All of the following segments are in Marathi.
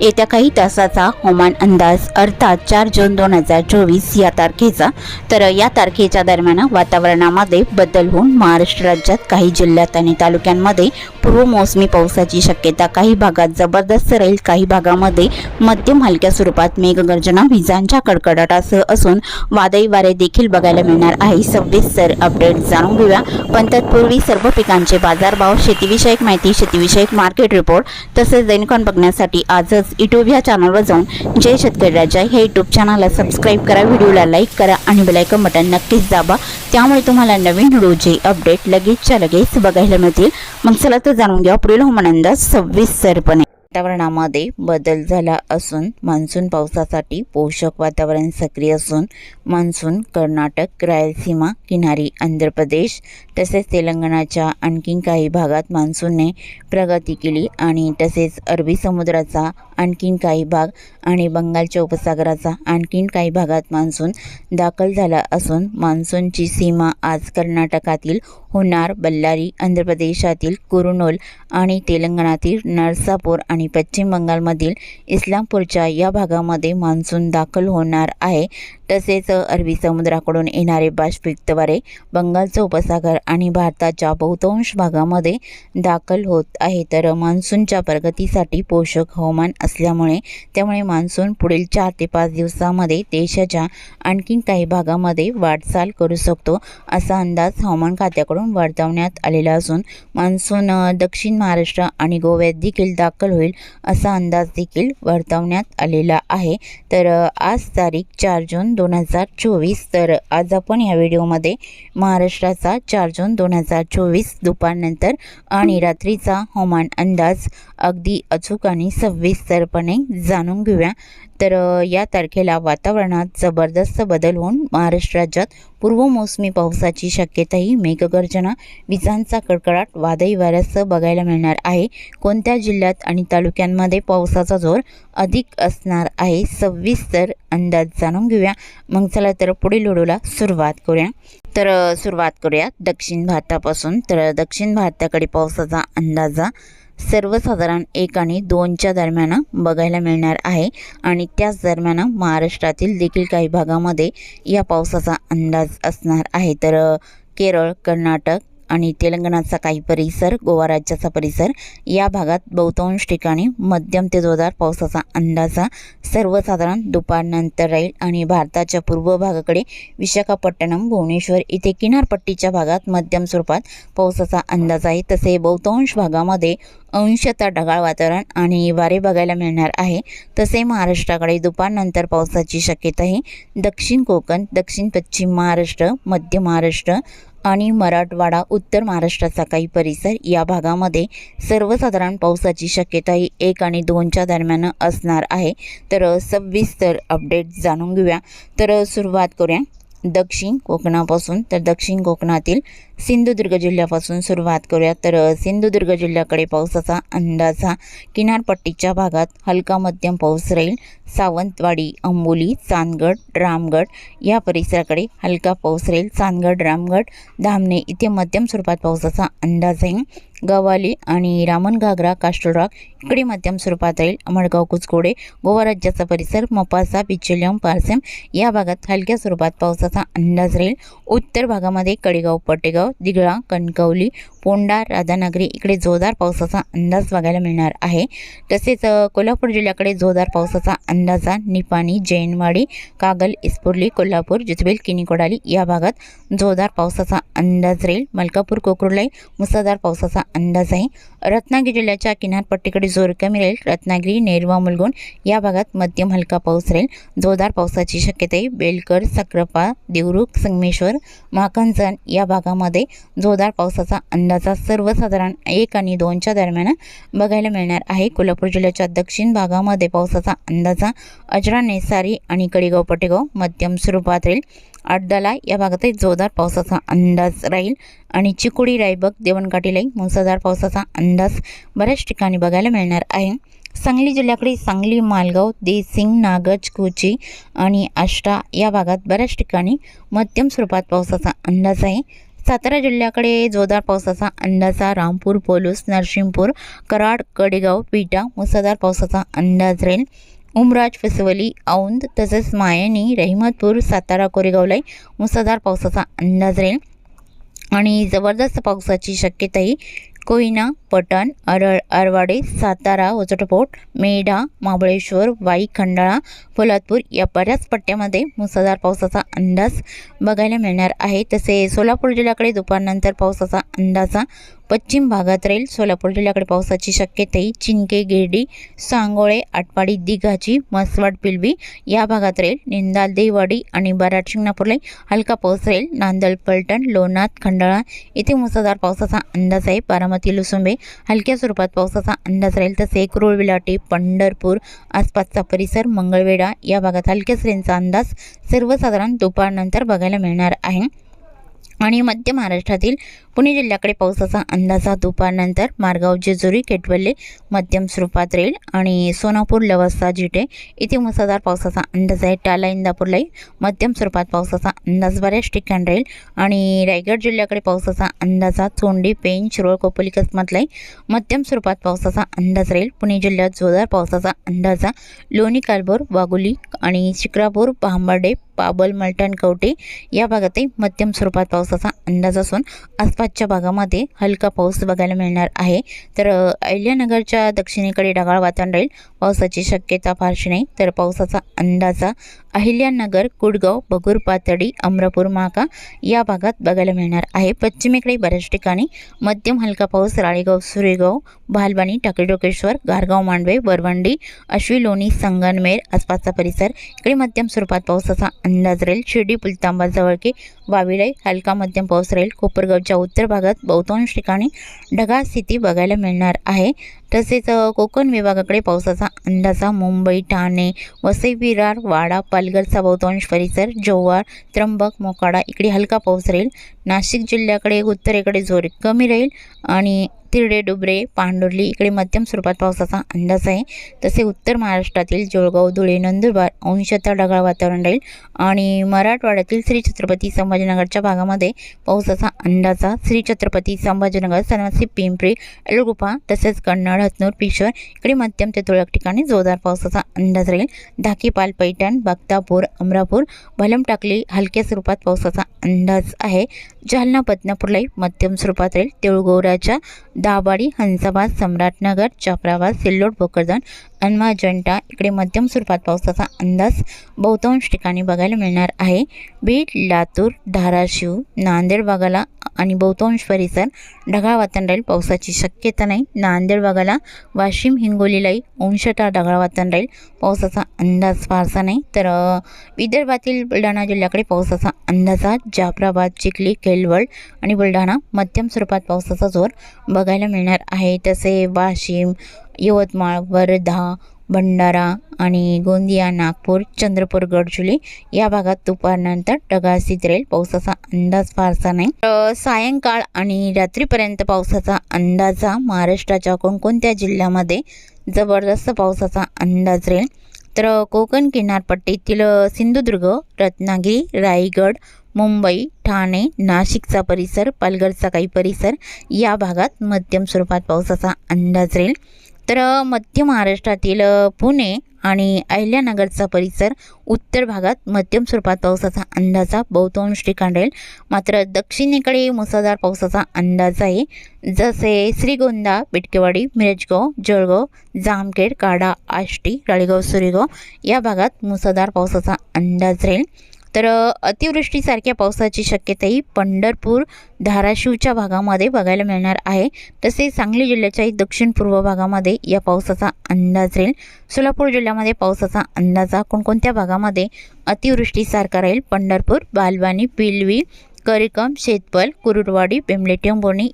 येत्या काही तासाचा हवामान अंदाज अर्थात चार जून दोन हजार चोवीस या तारखेचा. तर या तारखेच्या दरम्यान वातावरणामध्ये बदल होऊन महाराष्ट्र राज्यात काही जिल्ह्यात आणि तालुक्यांमध्ये पूर्व मोसमी पावसाची शक्यता. काही भागात जबरदस्त राहील काही भागामध्ये मध्यम हलक्या स्वरूपात मेघगर्जना विजांच्या कडकडाटासह असून वादळी वारे देखील बघायला मिळणार आहे. सविस्तर अपडेट जाणून घेऊया. पण तत्पूर्वी सर्व पिकांचे बाजारभाव शेतीविषयक माहिती शेतीविषयक मार्केट रिपोर्ट तसेच दैनिकान बघण्यासाठी आजच तसंच यूट्यूब ह्या चॅनलवर जाऊन जय शेतकरी राजा हे यूट्यूब चॅनलला सबस्क्राईब करा व्हिडिओला लाईक करा आणि बेलायकन बटन नक्कीच दाबा. त्यामुळे तुम्हाला नवीन व्हिडिओचे अपडेट लगेचच्या लगेच बघायला मिळतील. मग चला तर जाणून घ्या पुढील हवामान अंदाज सविस्तरपणे. वातावरणामध्ये बदल झाला असून मान्सून पावसासाठी पोषक वातावरण सक्रिय असून मान्सून कर्नाटक रायलसीमा किनारी आंध्र प्रदेश तसेच तेलंगणाच्या आणखीन काही भागात मान्सूनने प्रगती केली आणि तसेच अरबी समुद्राचा आणखीन काही भाग आणि बंगालच्या उपसागराचा आणखीन काही भागात मान्सून दाखल झाला असून मान्सूनची सीमा आज कर्नाटकातील होणार बल्लारी आंध्र प्रदेशातील कुरुनोल आणि तेलंगणातील नरसापूर आणि पश्चिम बंगालमधील इस्लामपूरच्या या भागामध्ये मान्सून दाखल होणार आहे. तसेच अरबी समुद्राकडून येणारे बाष्पयुक्त वारे बंगालचा उपसागर आणि भारताच्या बहुतांश भागामध्ये दाखल होत आहे. तर मान्सूनच्या प्रगतीसाठी पोषक हवामान असल्यामुळे त्यामुळे मान्सून पुढील चार ते पाच दिवसामध्ये देशाच्या आणखीन काही भागामध्ये वाटचाल करू शकतो असा अंदाज हवामान खात्याकडून वर्तवण्यात आलेला असून मान्सून दक्षिण महाराष्ट्र आणि गोव्यात देखील दाखल होईल असा अंदाज देखील वर्तवण्यात आलेला आहे. तर आज तारीख चार जून दोन हजार चोवीस. तर आज आपण या व्हिडिओमध्ये महाराष्ट्राचा चार जून दोन हजार चोवीस दुपारनंतर आणि रात्रीचा हवामान अंदाज अगदी अचूक आणि सविस्तरपणे जाणून घेऊया. तर या तारखेला वातावरणात जबरदस्त बदल होऊन महाराष्ट्र राज्यात पूर्व मोसमी पावसाची शक्यताही मेघगर्जना विजांचा कडकडाट वादळी वाऱ्यासह बघायला मिळणार आहे. कोणत्या जिल्ह्यात आणि तालुक्यांमध्ये पावसाचा जोर अधिक असणार आहे सविस्तर अंदाज जाणून घेऊया. मग चला तर पुढील व्हिडिओला सुरुवात करूया. तर सुरुवात करूया दक्षिण भारतापासून. तर दक्षिण भारताकडे पावसाचा अंदाजा सर्वसाधारण एक आणि दोनच्या दरम्यान बघायला मिळणार आहे. आणि त्याच दरम्यान महाराष्ट्रातील देखील काही भागामध्ये या पावसाचा अंदाज असणार आहे. तर केरळ कर्नाटक आणि तेलंगणाचा काही परिसर गोवा राज्याचा परिसर या भागात बहुतांश ठिकाणी मध्यम ते जोरदार पावसाचा अंदाजा सर्वसाधारण दुपारनंतर राहील आणि भारताच्या पूर्व भागाकडे विशाखापट्टणम भुवनेश्वर इथे किनारपट्टीच्या भागात मध्यम स्वरूपात पावसाचा अंदाज आहे. तसे बहुतांश भागामध्ये अंशतः ढगाळ वातावरण आणि वारे बघायला मिळणार आहे. तसे महाराष्ट्राकडे दुपारनंतर पावसाची शक्यता आहे. दक्षिण कोकण दक्षिण पश्चिम महाराष्ट्र मध्य महाराष्ट्र आणि मराठवाडा उत्तर महाराष्ट्राचा काही परिसर या भागामध्ये सर्वसाधारण पावसाची शक्यता ही एक आणि दोनच्या दरम्यान असणार आहे. तर सविस्तर अपडेट जाणून घेऊया. तर सुरुवात करूया. दक्षिण कोकणापासून तर दक्षिण कोकणातील सिंधुदुर्ग जिल्ह्यापासून सुरुवात करूया. तर सिंधुदुर्ग जिल्ह्याकडे पावसाचा अंदाज हा किनारपट्टीच्या भागात हलका मध्यम पाऊस राहील. सावंतवाडी अंबोली चांदगड रामगड या परिसराकडे हलका पाऊस राहील. चांदगड रामगड धामणे इथे मध्यम स्वरूपात पावसाचा अंदाज आहे गवाली आणि रामन घागरा कास्टोरॉक इकडे मध्यम स्वरूपात राहील अमळगाव कुचकोडे गोवा राज्याचा परिसर मोपासा पिचेलियम पारसेम या भागात हलक्या स्वरूपात पावसाचा अंदाज राहील. उत्तर भागामध्ये कडेगाव पटेगाव दिगळा कणकवली पोंडा राधानगरी इकडे जोरदार पावसाचा अंदाज बघायला मिळणार आहे. तसेच कोल्हापूर जिल्ह्याकडे जोरदार पावसाचा अंदाजा निपाणी जैनवाडी कागल इस्पुर्ली कोल्हापूर जुजबेल किनीकोडाली या भागात जोरदार पावसाचा अंदाज राहील. मलकापूर कोकरुलाई मुसळधार पावसाचा अंदाज आहे. रत्नागिरी जिल्ह्याच्या किनारपट्टीकडे जोर कमी राहील. रत्नागिरी नेरवा मुलगुण या भागात मध्यम हलका पाऊस राहील. जोरदार पावसाची शक्यता आहे. बेलकर सक्रापा देवरुख संगमेश्वर माखनजण या भागामध्ये जोरदार पावसाचा अंदाजा सर्वसाधारण एक आणि दोनच्या दरम्यान बघायला मिळणार आहे. कोल्हापूर जिल्ह्याच्या दक्षिण भागामध्ये पावसाचा अंदाजा अजरा नेसारी आणि कडेगाव पटेगाव मध्यम स्वरूपात राहील. अड्डला या भागातही जोरदार पावसाचा अंदाज राहील. आणि चिकोडी रायबग देवणकाठीलाही मुसळधार पावसाचा अंदाज बऱ्याच ठिकाणी बघायला मिळणार आहे. सांगली जिल्ह्याकडे सांगली मालगाव देसिंग नागज कोची आणि आष्टा या भागात बऱ्याच ठिकाणी मध्यम स्वरूपात पावसाचा अंदाज आहे. सातारा जिल्ह्याकडे जोरदार पावसाचा अंदाजा रामपूर पोलूस नरसिंहपूर कराड कडेगाव पिटा मुसळधार पावसाचा अंदाज राहील. उमराज फसवली औंध तसेच मायनी रहिमतपूर सातारा कोरेगावलाही मुसळधार पावसाचा अंदाज राहील. आणि जबरदस्त पावसाची शक्यताही कोयना पटण अरळ अरवाडे सातारा वजटपोट मेढा महाबळेश्वर वाई खंडाळा पोलादपूर या बऱ्याच पट्ट्यामध्ये मुसळधार पावसाचा अंदाज बघायला मिळणार आहे. तसे सोलापूर जिल्ह्याकडे दुपारनंतर पावसाचा अंदाजा पश्चिम भागात राहील सोलापूर जिल्ह्याकडे पावसाची शक्यताही. चिंके गिरडी सांगोळे आटपाडी दिघाची मसवाड पिलवी या भागात राहील. निंदाल देवाडी आणि बराड शिंगणापूरलाही हलका पाऊस राहील. नांदल पलटण लोणाथ खंडाळा येथे मुसळधार पावसाचा अंदाज आहे. बारामती लुसुंबे हलक्या स्वरूपात पावसाचा अंदाज राहील. तसे कुरुळ विलाटी पंढरपूर आसपासचा परिसर मंगळवेढा या भागात हलक्या श्रेणीचा अंदाज सर्वसाधारण दुपारनंतर बघायला मिळणार आहे. आणि मध्य महाराष्ट्रातील पुणे जिल्ह्याकडे पावसाचा अंदाजा दुपारनंतर मारगाव जेजुरी केटवल्ले मध्यम स्वरूपात राहील आणि सोनापूर लवासा जिटे इथे मुसळधार पावसाचा अंदाज आहे. टाला इंदापूरलाही मध्यम स्वरूपात पावसाचा अंदाज बऱ्याच ठिकाणी राहील आणि रायगड जिल्ह्याकडे पावसाचा अंदाजा चोंडी पेन शिरोळ कोपोली कसमातलाही मध्यम स्वरूपात पावसाचा अंदाज राहील. पुणे जिल्ह्यात जोरदार पावसाचा अंदाजा लोणी कालभोर वागुली आणि शिक्रापूर भांबर्डे पाबल मलटण कवटे या भागातही मध्यम स्वरूपात पावसाचा अंदाज असून आसपासच्या भागामध्ये हलका पाऊस बघायला मिळणार आहे. तर अहिल्यानगरच्या दक्षिणेकडे ढगाळ वातावरण राहील. पावसाची शक्यता फारशी नाही. तर पावसाचा अंदाजा अहिल्यानगर कुडगाव बगूर पातळी अमरापूर माका या भागात बघायला मिळणार आहे. पश्चिमेकडे बऱ्याच ठिकाणी मध्यम हलका पाऊस राळेगाव सुरेगाव भालबाणी टाकेडोकेश्वर गारगाव मांडवे वरवंडी अश्वी लोणी संगनमेर आसपासचा परिसर. इकडे मध्यम स्वरूपात पावसाचा अंदाज राहील. शिर्डी पुलतांबा जवळके वाविलाई हलका मध्यम पाऊस राहील. कोपरगावच्या उत्तर भागात बहुतांश ठिकाणी ढगाळ स्थिती बघायला मिळणार आहे. तसेच कोकण विभागाकडे पावसाचा अंदाजा मुंबई ठाणे वसई विरार वाडा पालघरचा बहुतांश परिसर जव्हार त्र्यंबक मोकाडा इकडे हलका पाऊस राहील. नाशिक जिल्ह्याकडे उत्तरेकडे जोर कमी राहील आणि तिरडे डुबरे पांडुर्ली इकडे मध्यम स्वरूपात पावसाचा अंदाज आहे. तसे उत्तर महाराष्ट्रातील जळगाव धुळे नंदुरबार अंशतः ढगाळ वातावरण राहील आणि मराठवाड्यातील श्री छत्रपती संभाजीनगरच्या भागामध्ये पावसाचा अंदाजा श्री छत्रपती संभाजीनगर सनवासी पिंपरी एलगुफा तसेच कन्नड हतनूर पिशोर इकडे मध्यम ते तुरळक ठिकाणी जोरदार पावसाचा अंदाज राहील. धाकीपाल पैठण बक्तापूर अमरापूर भलमटाकली हलक्या स्वरूपात पावसाचा अंदाज आहे. जालना बदनापूरलाही मध्यम स्वरूपात राहील. तेळगोराच्या दाबाडी हंसाबाद सम्राटनगर जाफराबाद सिल्लोड भोकरदन अनवा जंटा इकडे मध्यम स्वरूपात पावसाचा अंदाज बहुतांश ठिकाणी बघायला मिळणार आहे. बीड लातूर धाराशिव नांदेड भागाला आणि बहुतांश परिसर ढगाळ वातावरण राहील पावसाची शक्यता नाही. नांदेड भागाला वाशिम हिंगोलीलाही अंशतः ढगाळ वातावरण राहील पावसाचा अंदाज फारसा नाही. तर विदर्भातील बुलढाणा जिल्ह्याकडे पावसाचा अंदाजा जाफराबाद चिखली केलवड आणि बुलढाणा मध्यम स्वरूपात पावसाचा जोर बघा बघायला मिळणार आहे. तसे वाशिम यवतमाळ वर्धा भंडारा आणि गोंदिया नागपूर चंद्रपूर गडचुली या भागात दुपारनंतर ढगाळ राहील पावसाचा अंदाज फारसा नाही. तर सायंकाळ आणि रात्रीपर्यंत पावसाचा अंदाजा महाराष्ट्राच्या कोणकोणत्या जिल्ह्यामध्ये जबरदस्त पावसाचा अंदाज राहील तर कोकण किनारपट्टीतील सिंधुदुर्ग रत्नागिरी रायगड मुंबई ठाणे नाशिकचा परिसर पालघरचा काही परिसर या भागात मध्यम स्वरूपात पावसाचा अंदाज राहील. तर मध्य महाराष्ट्रातील पुणे आणि अहिल्यानगरचा परिसर उत्तर भागात मध्यम स्वरूपात पावसाचा अंदाजा बहुतांश ठिकाण राहील. मात्र दक्षिणेकडे मुसळधार पावसाचा अंदाज आहे. जसे श्रीगोंदा बिटकेवाडी मिरजगाव जळगाव जामखेड काडा आष्टी राळेगाव सुरेगाव या भागात मुसळधार पावसाचा अंदाज राहील. तर अतिवृष्टीसारख्या पावसाची शक्यताही पंढरपूर धाराशिवच्या भागामध्ये बघायला मिळणार आहे. तसेच सांगली जिल्ह्याच्याही दक्षिण पूर्व भागामध्ये या पावसाचा अंदाज राहील. सोलापूर जिल्ह्यामध्ये पावसाचा अंदाज हा कोणकोणत्या भागामध्ये अतिवृष्टीसारखा राहील? पंढरपूर बालवानी पिलवी करिकम शेतपल कुरुडवाडी बेंबले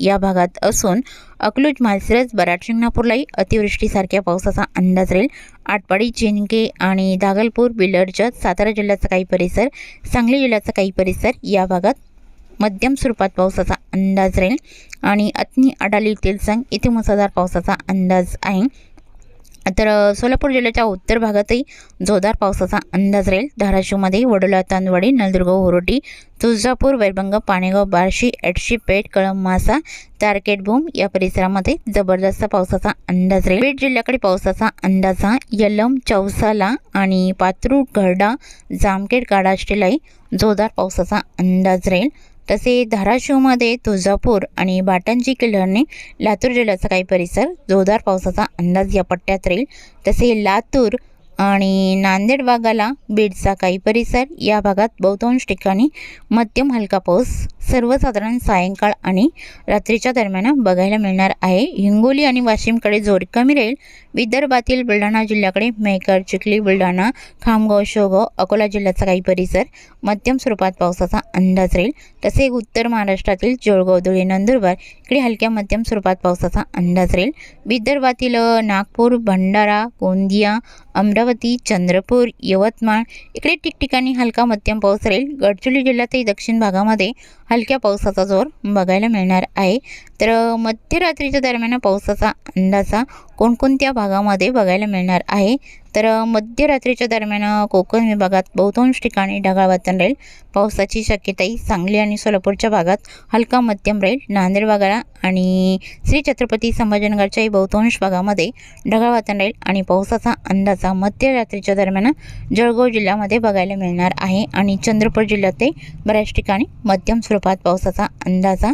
या भागात असून अकलूज मालसिरस बराड शिंगणापूरलाही अतिवृष्टीसारख्या पावसाचा अंदाज राहील. आटपाडी चिंके आणि दागलपूर बिलर्जत सातारा जिल्ह्याचा काही परिसर सांगली जिल्ह्याचा काही परिसर या भागात मध्यम स्वरूपात पावसाचा अंदाज राहील. आणि अत्नी अडाली तेलसंग इथे मुसळधार पावसाचा अंदाज आहे. तर सोलापूर जिल्ह्याच्या उत्तर भागातही जोरदार पावसाचा अंदाज राहील. धाराशिवमध्ये वडोला तांदवाडी नलदुर्ग होरोटी तुळजापूर वैरभंग पाणेगाव बार्शी एडशी पेठ कळंब मासा तारकेट भूम या परिसरामध्ये जबरदस्त पावसाचा अंदाज राहील. बीड जिल्ह्याकडे पावसाचा अंदाज हा यलम चौसाला आणि पात्रू घरडा जामखेड काडाष्टीलाही जोरदार पावसाचा अंदाज राहील. तसे धाराशिवमध्ये तुळजापूर आणि बाटंजी किल्ल्याने लातूर जिल्ह्याचा काही परिसर जोरदार पावसाचा अंदाज या पट्ट्यात राहील. तसे लातूर आणि नांदेड भागाला बीडचा काही परिसर या भागात बहुतांश ठिकाणी मध्यम हलका पाऊस सर्वसाधारण सायंकाळ आणि रात्रीच्या दरम्यान बघायला मिळणार आहे. हिंगोली आणि वाशिमकडे जोर कमी राहील. विदर्भातील बुलढाणा जिल्ह्याकडे मेहकर चिखली बुलढाणा खामगाव शोगाव अकोला जिल्ह्याचा काही परिसर मध्यम स्वरूपात पावसाचा अंदाज राहील. तसे उत्तर महाराष्ट्रातील जोळगाव धुळे नंदुरबार इकडे हलक्या मध्यम स्वरूपात पावसाचा अंदाज राहील. विदर्भातील नागपूर भंडारा गोंदिया अमरावती चंद्रपूर यवतमाळ इकडे ठिकठिकाणी हलका मध्यम पाऊस राहील. गडचिरोली जिल्ह्यातही दक्षिण भागामध्ये हलक्या पावसाचा जोर बघायला मिळणार आहे. तर मध्यरात्रीच्या दरम्यान पावसाचा अंदाजा कोणकोणत्या भागामध्ये बघायला मिळणार आहे? तर मध्यरात्रीच्या दरम्यान कोकण विभागात बहुतांश ठिकाणी ढगाळ वातावरण राहील. पावसाची शक्यताही सांगली आणि सोलापूरच्या भागात हलका मध्यम राहील. नांदेड भागाला आणि श्री छत्रपती संभाजीनगरच्याही बहुतांश भागामध्ये ढगाळ वातावरण राहील आणि पावसाचा अंदाजा मध्यरात्रीच्या दरम्यान जळगाव जिल्ह्यामध्ये बघायला मिळणार आहे आणि चंद्रपूर जिल्ह्यातही बऱ्याच ठिकाणी मध्यम स्वरूपात पावसाचा अंदाजा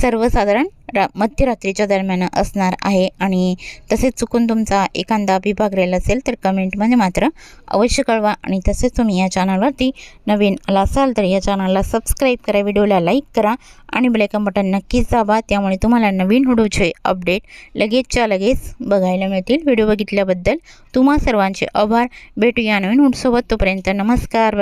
सर्वसाधारण रा मध्यरात्रीच्या दरम्यान असणार आहे आणि तसेच चुकून तुमचा एखादा विभाग राहिला असेल तर कमेंटमध्ये मात्र अवश्य कळवा आणि तसेच तुम्ही या चॅनलवरती नवीन आला असाल तर या चॅनलला सबस्क्राईब करा व्हिडिओला लाईक करा आणि ब्लॅकन बटन नक्कीच दाबा. त्यामुळे तुम्हाला नवीन व्हिडिओचे अपडेट लगेचच्या लगेच बघायला मिळतील. व्हिडिओ बघितल्याबद्दल तुम्हा सर्वांचे आभार. भेटूया नवीन व्हिडिओसोबत. तोपर्यंत नमस्कार.